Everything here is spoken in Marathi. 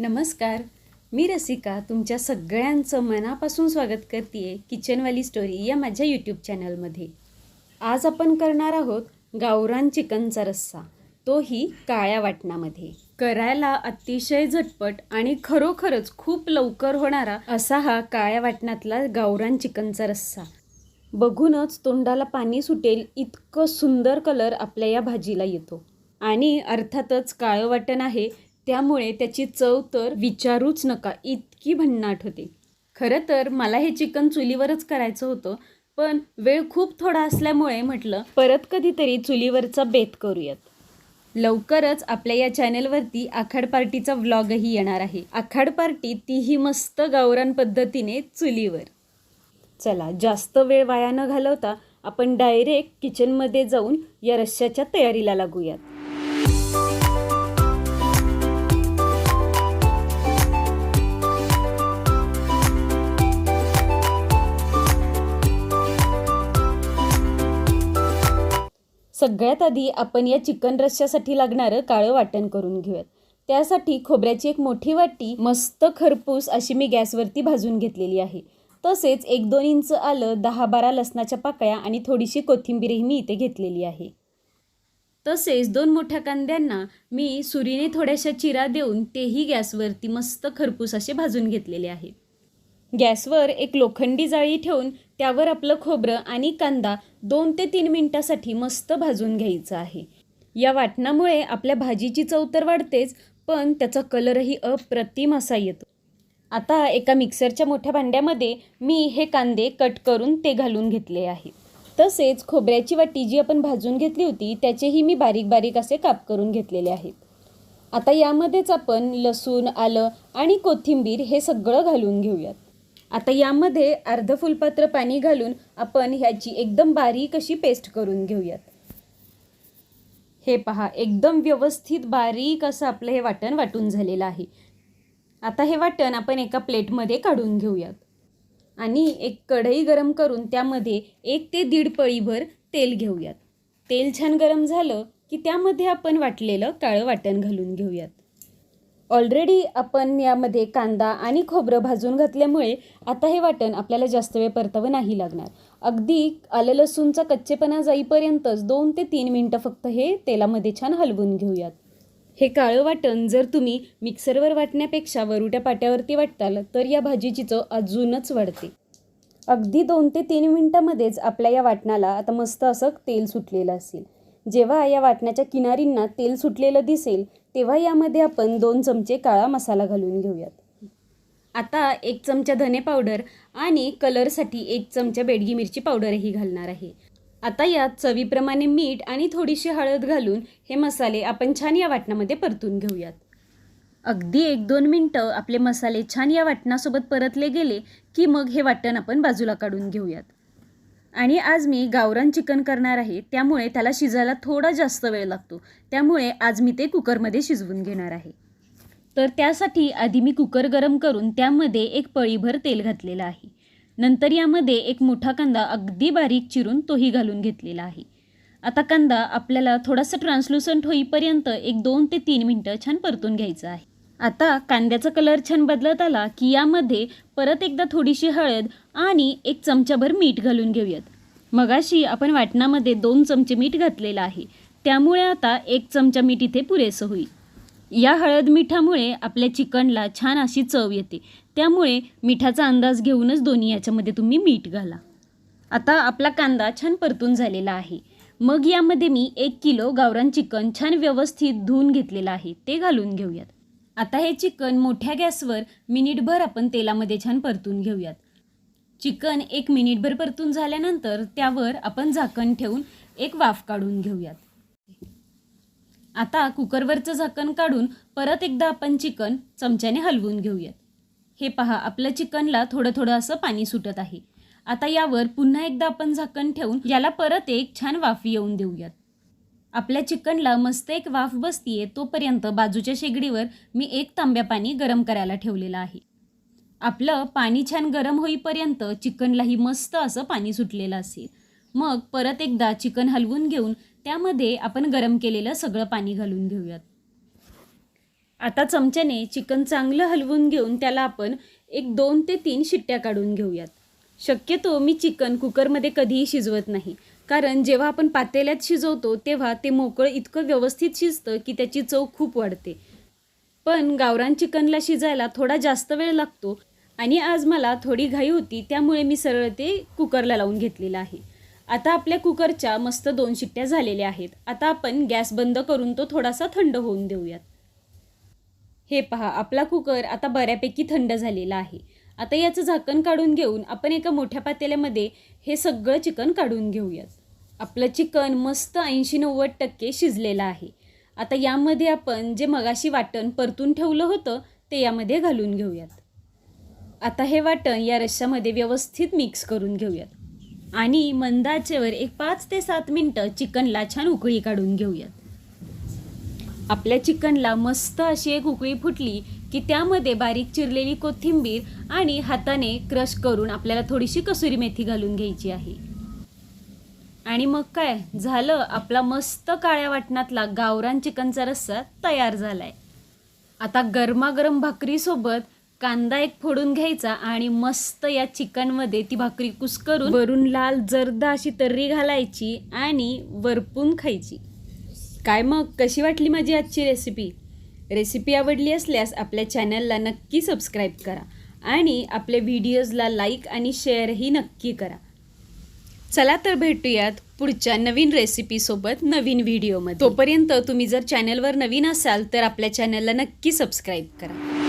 नमस्कार. मी रसिका तुमच्या सगळ्यांचं मनापासून स्वागत करते किचनवाली स्टोरी या माझ्या यूट्यूब चॅनलमध्ये. आज आपण करणार आहोत गावरान चिकनचा रस्सा. तोही काळ्या वाटणामध्ये. करायला अतिशय झटपट आणि खरोखरच खूप लवकर होणारा असा हा काळ्या वाटणातला गावरान चिकनचा रस्सा. बघूनच तोंडाला पाणी सुटेल इतकं सुंदर कलर आपल्या या भाजीला येतो. आणि अर्थातच काळं वाटण आहे त्यामुळे त्याची चव तर विचारूच नका इतकी भन्नाट होते. खरं तर मला हे चिकन चुलीवरच करायचं होतं पण वेळ खूप थोडा असल्यामुळे म्हटलं परत कधीतरी चुलीवरचा बेत करूयात. लवकरच आपल्या या चॅनेलवरती आखाड पार्टीचा व्लॉगही येणार आहे. आखाड पार्टी तीही मस्त गावरान पद्धतीने चुलीवर. चला जास्त वेळ वाया न घालवता आपण डायरेक्ट किचनमध्ये जाऊन या रश्श्याच्या तयारीला लागूयात. सगळ्यात आधी आपण या चिकन रश्श्यासाठी लागणारं काळं वाटण करून घेऊयात. त्यासाठी खोबऱ्याची एक मोठी वाटी मस्त खरपूस अशी मी गॅसवरती भाजून घेतलेली आहे. तसेच एक दोन इंच आलं दहा बारा लसणाच्या पाकळ्या आणि थोडीशी कोथिंबीरही मी इथे घेतलेली आहे. तसेच दोन मोठ्या कांद्यांना मी सुरीने थोड्याशा चिरा देऊन तेही गॅसवरती मस्त खरपूस असे भाजून घेतलेले आहेत गॅसवर एक लोखंडी जाळी ठेवून त्यावर आपलं खोबरं आणि कांदा दोन ते तीन मिनटासाठी मस्त भाजून घ्यायचं आहे. या वाटणामुळे आपल्या भाजीची चव तर वाढतेच पण त्याचा कलरही अप्रतिम असा येतो. आता एका मिक्सरच्या मोठ्या भांड्यामध्ये मी हे कांदे कट करून ते घालून घेतले आहेत तसेच खोबऱ्याची वाटी जी आपण भाजून घेतली होती त्याचेही मी बारीक बारीक असे काप करून घेतलेले आहेत. आता यामध्येच आपण लसूण आलं आणि कोथिंबीर हे सगळं घालून घेऊयात. आता यामध्ये अर्ध फुलपात्र पाणी घालून आपण ह्याची एकदम बारीक अशी पेस्ट करून घेऊयात. हे पहा एकदम व्यवस्थित बारीक असं आपलं हे वाटण वाटून झालेलं आहे. आता हे वाटण आपण एका प्लेटमध्ये काढून घेऊयात. आणि एक कढई गरम करून त्यामध्ये एक ते दीड पळीभर तेल घेऊयात. तेल छान गरम झालं की त्यामध्ये आपण वाटलेलं काळं वाटण घालून घेऊयात. ऑलरेडी आपण यामध्ये कांदा आणि खोबरं भाजून घातल्यामुळे आता हे वाटण आपल्याला जास्त वेळ परतावं नाही लागणार. अगदी आलं लसूणचा कच्चेपणा जाईपर्यंतच दोन ते तीन मिनटं फक्त हे तेलामध्ये छान हलवून घेऊयात. हे काळं वाटण जर तुम्ही मिक्सरवर वाटण्यापेक्षा वरुट्या पाट्यावरती वाटताल तर या भाजीची चव अजूनच वाढते. अगदी दोन ते तीन मिनटामध्येच आपल्या या वाटणाला आता मस्त असं तेल सुटलेलं असेल. जेव्हा या वाटण्याच्या किनारींना तेल सुटलेलं दिसेल तेव्हा यामध्ये आपण दोन चमचे काळा मसाला घालून घेऊयात. आता एक चमचा धने पावडर आणि कलरसाठी एक चमचा बेडगी मिरची पावडरही घालणार आहे. आता यात चवीप्रमाणे मीठ आणि थोडीशी हळद घालून हे मसाले आपण छान या वाटणामध्ये परतून घेऊयात. अगदी एक दोन मिनटं आपले मसाले छान या वाटणासोबत परतले गेले की मग हे वाटण आपण बाजूला काढून घेऊयात. आणि आज मी गावरान चिकन करणार आहे त्यामुळे त्याला शिजायला थोडा जास्त वेळ लागतो. त्यामुळे आज मी ते कुकरमध्ये शिजवून घेणार आहे. तर त्यासाठी आधी मी कुकर गरम करून त्यामध्ये एक पळीभर तेल घातलेलं आहे. नंतर यामध्ये एक मोठा कांदा अगदी बारीक चिरून तोही घालून घेतलेला आहे. आता कांदा आपल्याला थोडासा ट्रान्सलुसंट होईपर्यंत एक दोन ते तीन मिनटं छान परतून घ्यायचं आहे. आता कांद्याचा कलर छान बदलत आला की यामध्ये परत एकदा थोडीशी हळद आणि एक चमचाभर मीठ घालून घेऊयात. मगाशी आपण वाटणामध्ये दोन चमचे मीठ घातलेलं आहे. त्यामुळे आता एक चमचा मीठ इथे पुरेसं होईल. या हळद मिठामुळे आपल्या चिकनला छान अशी चव येते. त्यामुळे मिठाचा अंदाज घेऊनच दोन्ही याच्यामध्ये तुम्ही मीठ घाला. आता आपला कांदा छान परतून झालेला आहे. मग यामध्ये मी एक किलो गावरान चिकन छान व्यवस्थित धुवून घेतलेलं आहे. ते घालून घेऊयात. आता हे चिकन मोठ्या गॅसवर मिनिटभर आपण तेलामध्ये छान परतून घेऊयात. चिकन एक मिनिटभर परतून झाल्यानंतर त्यावर आपण झाकण ठेवून एक वाफ काढून घेऊयात. आता कुकरवरचं झाकण काढून परत एकदा आपण चिकन चमच्याने हलवून घेऊयात. हे पहा आपलं चिकनला थोडं थोडं असं पाणी सुटत आहे. आता यावर पुन्हा एकदा आपण झाकण ठेवून याला परत एक छान वाफ येऊन देऊयात. आपल्या चिकनला मस्त एक वाफ बसतीये तोपर्यंत बाजूच्या शेगडीवर मी एक तांब्या पाणी गरम करायला ठेवलेलं आहे. आपलं पाणी छान गरम होईपर्यंत चिकनलाही मस्त असं पाणी सुटलेलं असेल. मग परत एकदा चिकन हलवून घेऊन त्यामध्ये आपण गरम केलेलं सगळं पाणी घालून घेऊयात. आता चमच्याने चिकन चांगलं हलवून घेऊन त्याला आपण एक दोन ते तीन शिट्ट्या काढून घेऊयात. शक्यतो मी चिकन कुकरमध्ये कधीही शिजवत नाही. कारण जेव्हा आपण पातेल्यात शिजवतो तेव्हा ते मोकळं इतकं व्यवस्थित शिजतं की त्याची चव खूप वाढते. पण गावरान चिकनला शिजायला थोडा जास्त वेळ लागतो आणि आज मला थोडी घाई होती त्यामुळे मी सरळ ते कुकरला लावून घेतलेलं आहे. आता आपल्या कुकरच्या मस्त दोन शिट्ट्या झालेल्या आहेत. आता आपण गॅस बंद करून तो थोडासा थंड होऊन देऊयात. हे पहा आपला कुकर आता बऱ्यापैकी थंड झालेला आहे. आता याचं झाकण काढून घेऊन आपण एका मोठ्या पातेल्यामध्ये हे सगळं चिकन काढून घेऊयात. आपलं चिकन मस्त ऐंशी नव्वद टक्के शिजलेलं आहे. आता यामध्ये आपण जे मगाशी वाटण परतून ठेवलं होतं ते यामध्ये घालून घेऊयात. आता हे वाटण या रश्श्यामध्ये व्यवस्थित मिक्स करून घेऊयात. आणि मंदाचेवर एक पाच ते सात मिनटं चिकनला छान उकळी काढून घेऊयात. आपल्या चिकनला मस्त अशी एक उकळी फुटली की त्यामध्ये बारीक चिरलेली कोथिंबीर आणि हाताने क्रश करून आपल्याला थोडीशी कसुरी मेथी घालून घ्यायची आहे. आणि मग काय? झालं आपला मस्त काळ्या वाटणातला गावरान चिकनचा रस्सा तयार झालाय. आता गरमागरम भाकरीसोबत कांदा एक फोडून घ्यायचा आणि मस्त या चिकनमध्ये ती भाकरी कुस्करून वरून लाल जर्दा अशी तर्री घालायची आणि वरपून खायची. काय मग? कशी वाटली माझी आजची रेसिपी रेसिपी आवडली असल्यास आपल्या चॅनलला नक्की सबस्क्राईब करा आणि आपल्या व्हिडिओजला लाईक आणि शेअरही नक्की करा. चला तर भेटूयात पुढच्या नवीन रेसिपीसोबत नवीन व्हिडिओमध्ये तोपर्यंत तुम्ही जर चॅनलवर नवीन असाल तर आपल्या चॅनलला नक्की सबस्क्राईब करा.